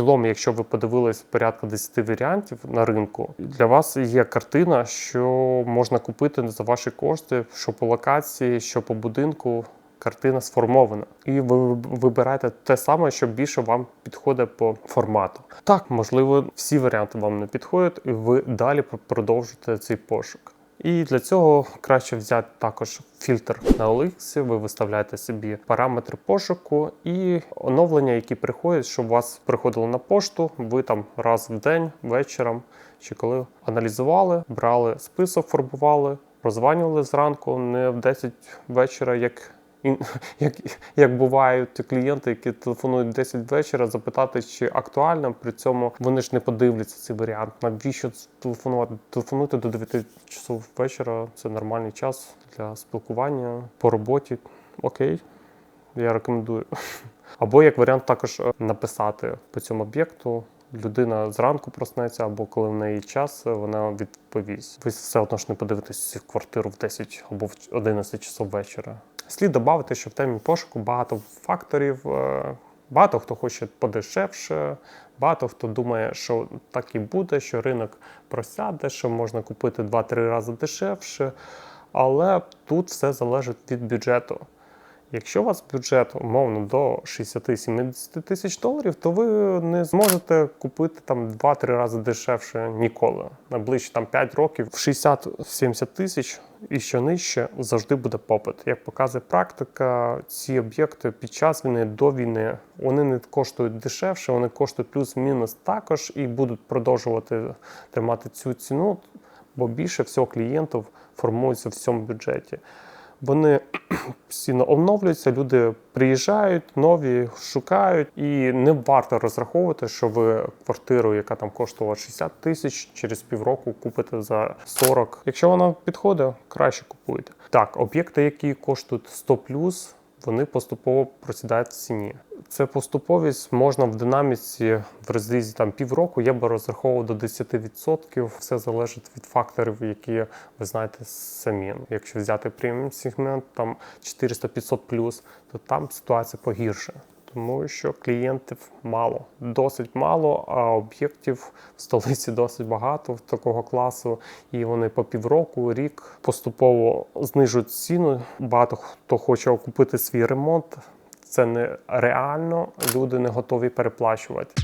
цілому, якщо ви подивились порядка 10 варіантів на ринку, для вас є картина, що можна купити за ваші кошти, що по локації, що по будинку. Картина сформована, і ви вибираєте те саме, що більше вам підходить по формату. Так, можливо, всі варіанти вам не підходять, і ви далі продовжуєте цей пошук. І для цього краще взяти також фільтр на OLX, ви виставляєте собі параметри пошуку і оновлення, які приходять, щоб вас приходило на пошту, ви там раз в день, вечором чи коли аналізували, брали список, формували, прозванювали зранку, не в 10 вечора, як. Як, як бувають клієнти, які телефонують в 10 вечора, запитати, чи актуально, при цьому вони ж не подивляться цей варіант. Навіщо телефонувати? Телефонуйте до 9 часов вечора. Це нормальний час для спілкування по роботі. Окей, я рекомендую. Або як варіант також е, написати по цьому об'єкту. Людина зранку проснеться, або коли в неї час, е, вона відповість. Ви все одно ж не подивитесь квартиру в 10 або в 11 часов вечора. Слід додати, що в темі пошуку багато факторів. е, Багато хто хоче подешевше, багато хто думає, що так і буде, що ринок просяде, що можна купити 2-3 рази дешевше. Але тут все залежить від бюджету. Якщо у вас бюджет умовно до 60-70 тисяч доларів, то ви не зможете купити там 2-3 рази дешевше ніколи. Найближче там 5 років в 60-70 тисяч і що нижче завжди буде попит. Як показує практика, ці об'єкти під час війни до війни вони не коштують дешевше, вони коштують плюс-мінус також і будуть продовжувати тримати цю ціну, бо більше всього клієнтів формується в цьому бюджеті. Вони постійно оновлюються, люди приїжджають, нові шукають, і не варто розраховувати, що ви квартиру, яка там коштувала 60 тисяч, через півроку купите за 40. Якщо вона підходить, краще купуйте. Так, об'єкти, які коштують 100 вони поступово просідають в ціні. Це поступовість можна в динаміці в розрізі там півроку. Я би розраховував до 10%. Все залежить від факторів, які ви знаєте самі. Якщо взяти преміум сегмент, там 400-500 то там ситуація погірше. Тому що клієнтів мало, досить мало, а об'єктів в столиці досить багато такого класу, і вони по півроку, рік поступово знижують ціну. Багато хто хоче окупити свій ремонт. Це не реально, люди не готові переплачувати.